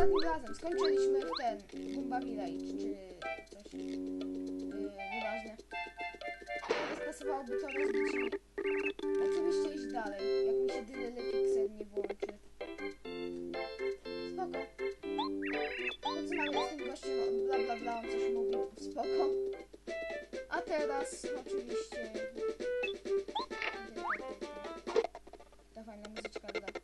ostatnim razem skończyliśmy w ten Goomba Village, czy coś. Yy, nieważne. Teraz pasowałoby to rozbić. Oczywiście iść dalej, jak mi się Dynele Pixel nie włączy. Spoko. Po co mamy z tym gościem, bla bla bla, on coś mówi, spoko. A teraz oczywiście... Dawaj na muzyczkę, dawaj.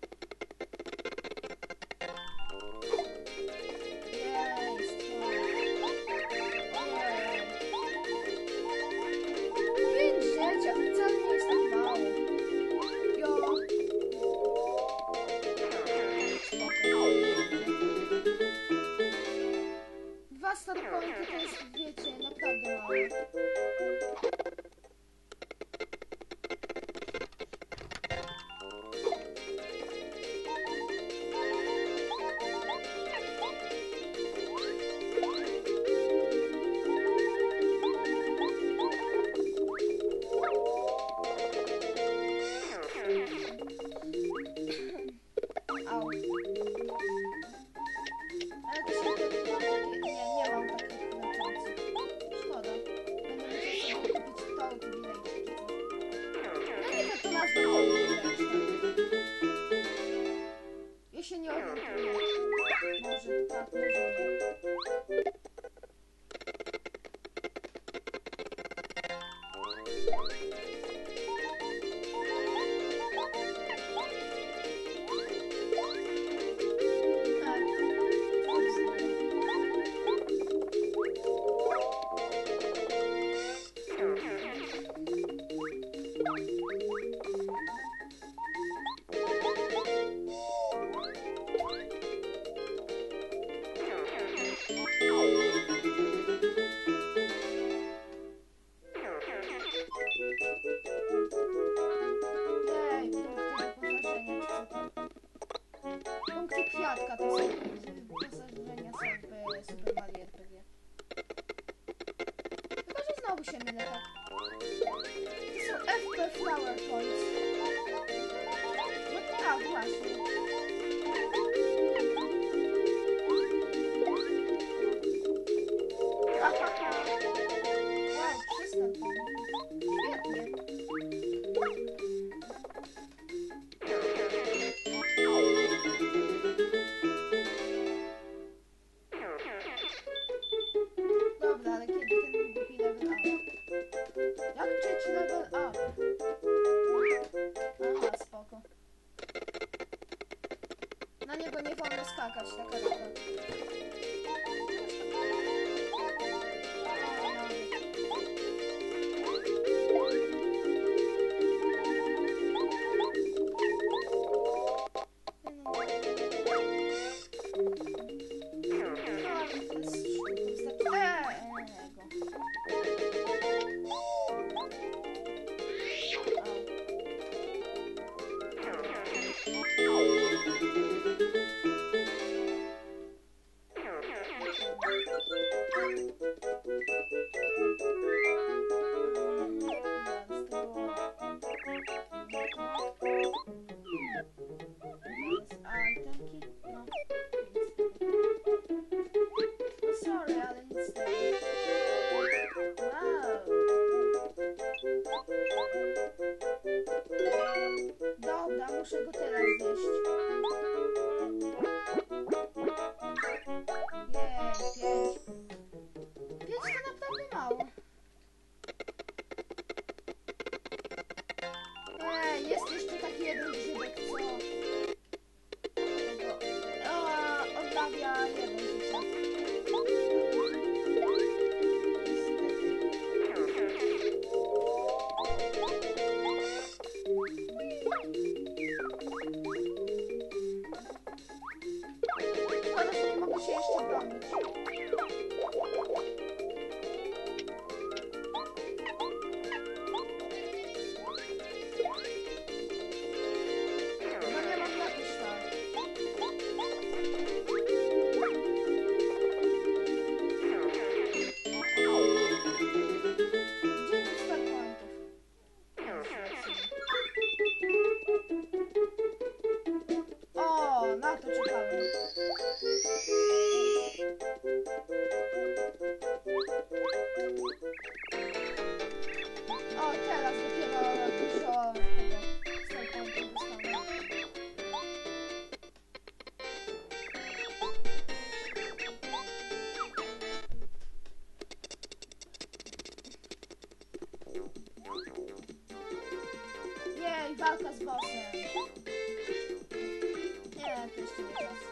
used to be. Awesome.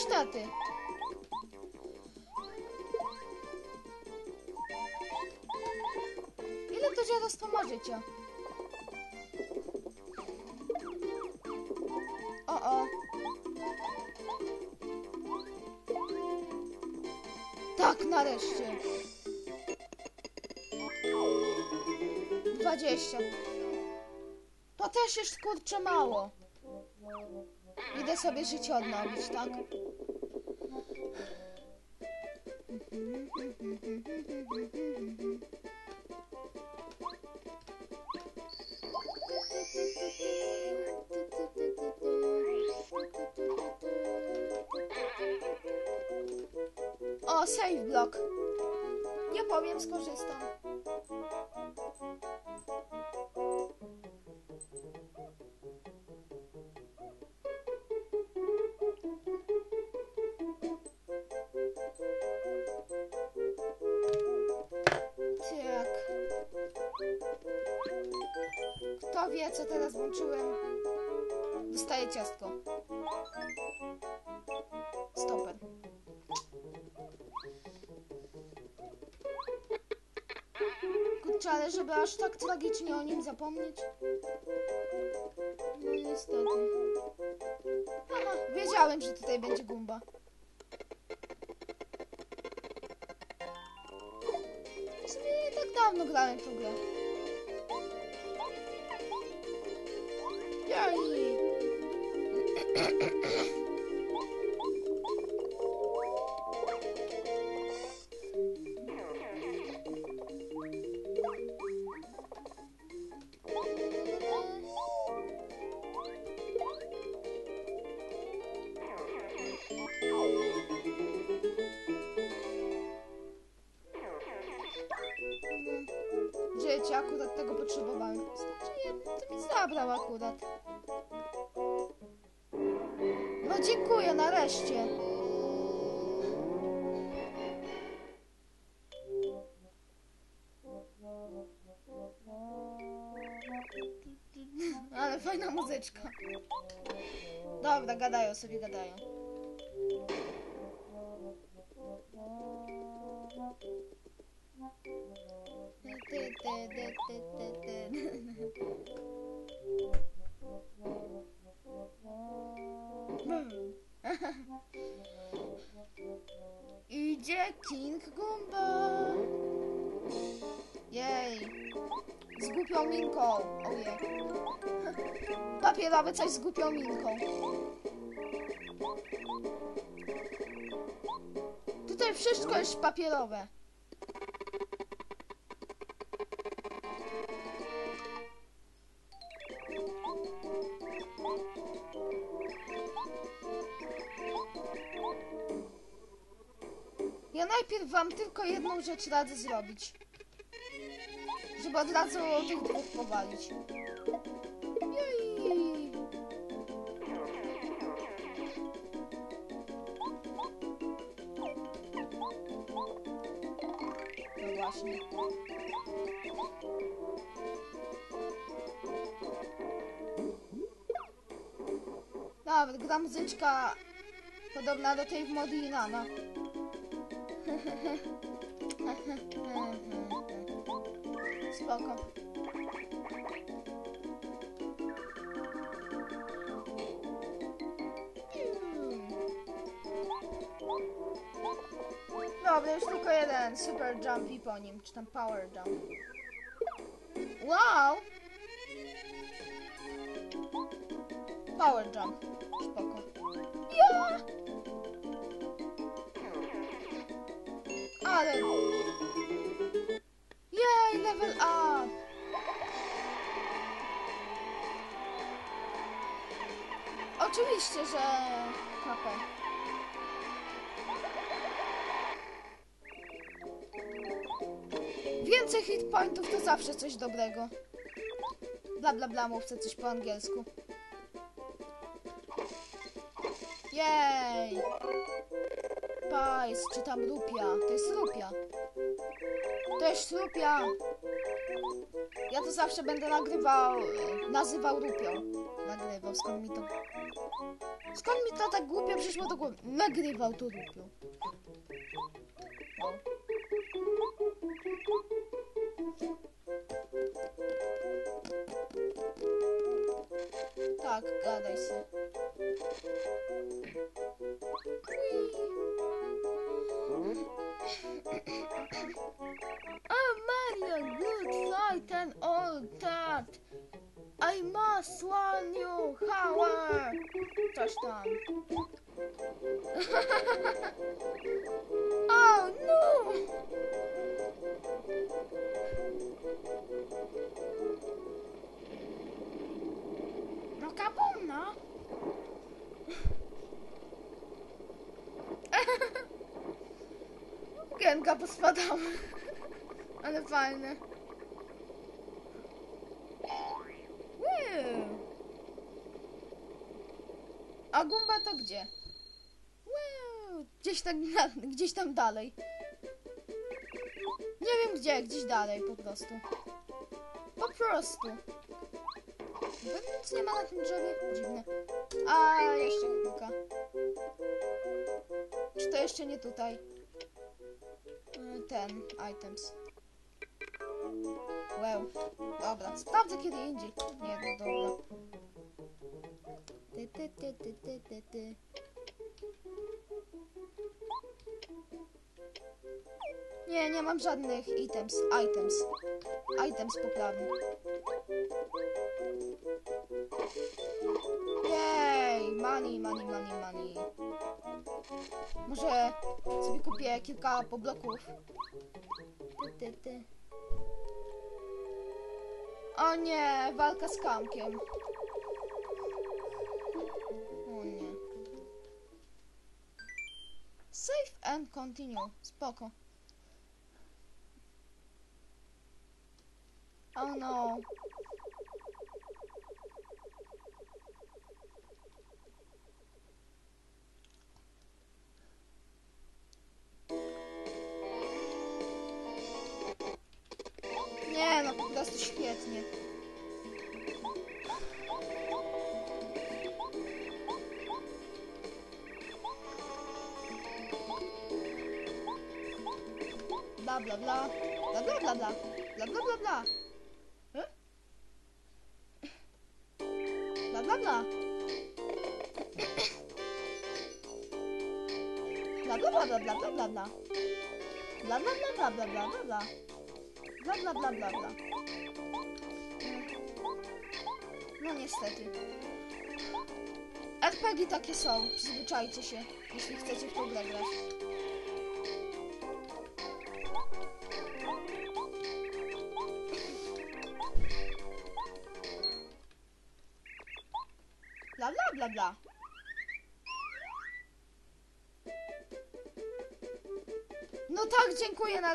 Niestety. Ile to dziadostwo ma życia? O, o. Tak, nareszcie. 20. To też jest kurczę mało. Idę sobie życie odnowić, tak? O, save block. Nie powiem, skorzystam. Niestety. Aha, wiedziałem, że tutaj będzie gumba. W sumie nie tak dawno grałem w grę. Jej! Życie, akurat tego potrzebowałem. Znaczy, to mi zabrał akurat. No dziękuję, nareszcie. Ale fajna muzyczka. Dobra, gadają sobie, gadają. Ty. Idzie King Gumba. Jej. Z głupią minką. Ojej. Papierowy coś z głupią minką. Tutaj wszystko jest papierowe. Jedną rzecz radzę zrobić. Żeby od razu tych dwóch powalić. Jej. właśnie. Nawet gra muzyczka podobna do tej w Modinana. Spoko. Dobra, już tylko jeden super jumpy po nim, czy tam power jump. Wow! Power jump. Spoko. Ja! Ale... Oczywiście, że... HP. Więcej hit pointów to zawsze coś dobrego. Bla bla bla, mówcie coś po angielsku. Jej! Pajs, czy tam rupia? To jest rupia. To jest rupia. Ja to zawsze będę nagrywał, nazywał rupią. Nagrywał, skąd mi to... Skąd mi to tak głupio przyszło do głowy? Nagrywał to rupią. No. Tak, gadaj się. Oh, Mario, and all that. I must warn you, Howard. Coś tam. oh, no! Rokabona? Genka pospadała. Ale fajne. Wow. A Gumba to gdzie? Wow. Gdzieś, tak, gdzieś tam dalej. Nie wiem gdzie, gdzieś dalej po prostu. Po prostu. Pewnie nic nie ma na tym drzewie? Dziwne. A, jeszcze chwilka. Czy to jeszcze nie tutaj? Y, Ten, items. Wow. Dobra, sprawdzę kiedy indziej. Nie, no dobra. Ty, ty, ty, ty, ty, ty. Nie, nie mam żadnych items. Items. Items poprawny. Jej, money, money, money, money. Może sobie kupię kilka pobloków. Ty. O nie, walka z kamkiem. Save and continue. Spoko. Oh no. Nie no, po prostu świetnie. Bla bla bla. Bla bla bla bla. Bla bla bla bla. Eh? Bla bla bla. Bla bla bla bla bla bla bla bla. Bla bla bla bla bla bla bla bla. Bla bla bla bla. No niestety. RPG takie są, przyzwyczajcie się, jeśli chcecie w grę grać.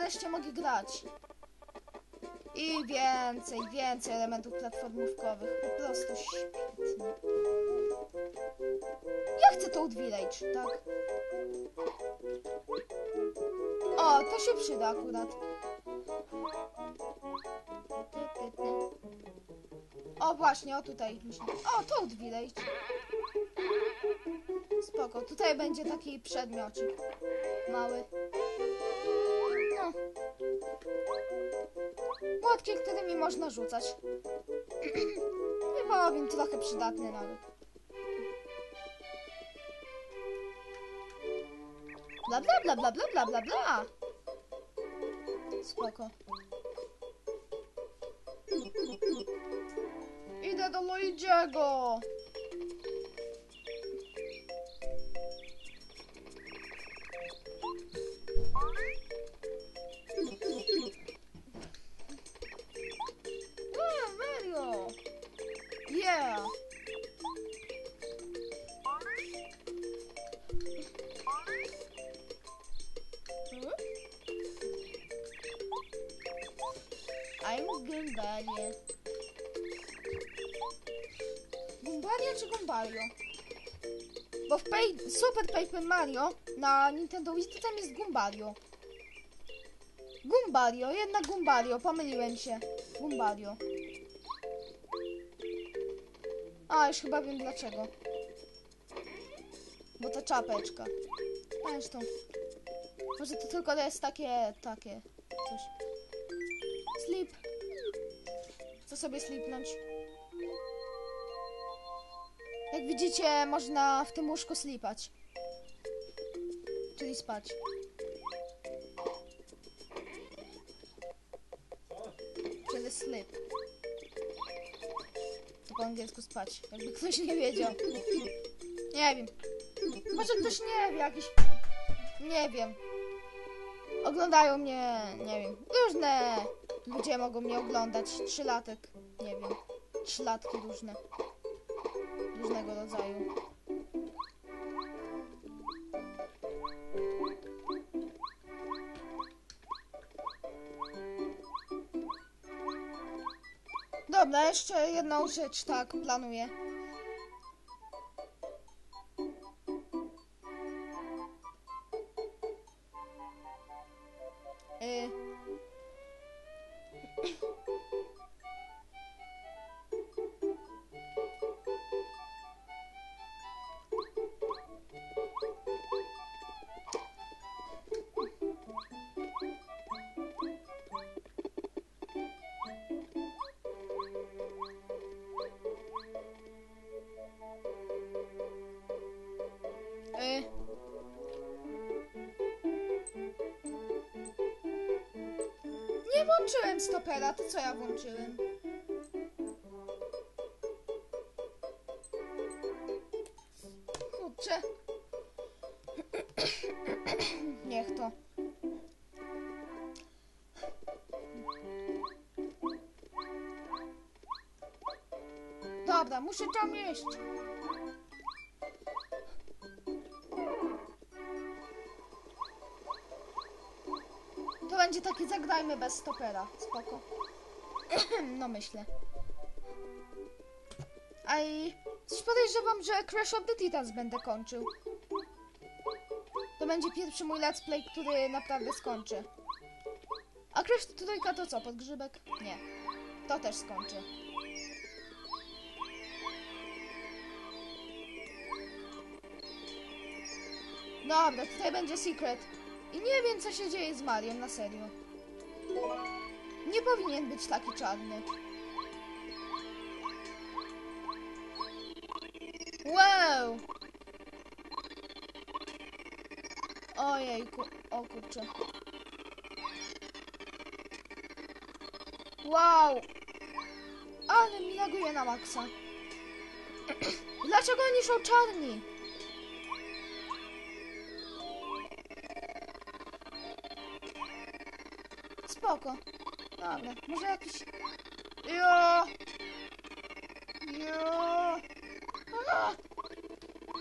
nareszcie mogę grać. I więcej, więcej elementów platformówkowych. Po prostu świetnie. Ja chcę Toad Village, tak? O, to się przyda akurat. O, właśnie, o tutaj. O, to Village. Spoko, tutaj będzie taki przedmiocik mały. Można rzucać. Nie powiem, trochę przydatny nawet. Bla bla bla bla bla bla bla bla. Spoko. Idę do Luigiego. Super Paper Mario na Nintendo Wii to tam jest Gumbario. Gumbario, jednak Gumbario, pomyliłem się. Gumbario. A, już chyba wiem dlaczego. Bo to czapeczka. Zresztą. Może to tylko jest takie, takie, coś. Sleep. Chcę sobie sleepnąć. Jak widzicie, można w tym łóżku slipać. Czyli spać. Czyli sleep. To po angielsku spać. Jakby ktoś nie wiedział. Nie wiem. Może ktoś nie wie, jakiś... Nie wiem. Oglądają mnie, nie wiem. Różne ludzie mogą mnie oglądać. Trzylatek. Nie wiem. Trzylatki różne. Różnego rodzaju. Dobra, jeszcze jedną rzecz, tak, planuję. Włączyłem stopera, to co ja włączyłem? Kurczę. Niech to. Dobra, muszę tam iść. Będzie takie zagrajmy bez stopera. Spoko. no myślę. A i coś podejrzewam, że Crash of the Titans będę kończył. To będzie pierwszy mój let's play, który naprawdę skończę. A Crash trójka to co, podgrzybek? Nie. To też skończę. Dobra, tutaj będzie secret. Nie wiem, co się dzieje z Mariem, na serio. Nie powinien być taki czarny. Wow! Ojejku, o kurczę. Wow! Ale mi laguje na maksa. Dlaczego oni są czarni? Spoko. Dobra, może jakiś... Jo! Jo!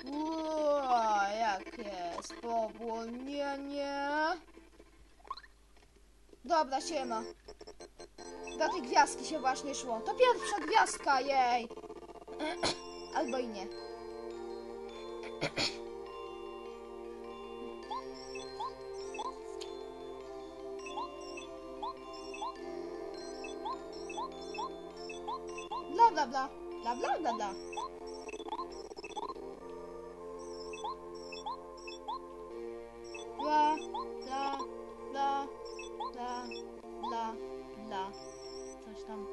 Ło, jakie spowolnienie. Dobra, siema. Do tej gwiazdki się właśnie szło. To pierwsza gwiazdka, jej! Albo i nie. Dla bla bla. Bla bla bla bla. Bla bla bla bla bla bla. Coś tam.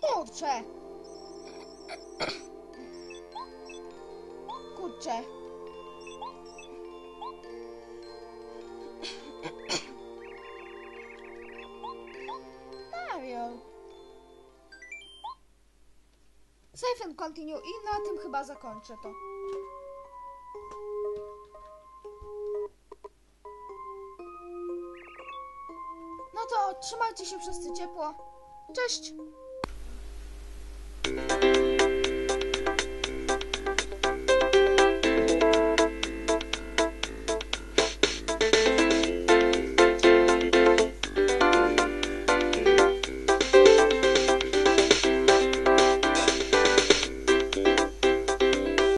Kurczę. Kurczę. And continue i na tym chyba zakończę to. No to trzymajcie się wszyscy ciepło. Cześć!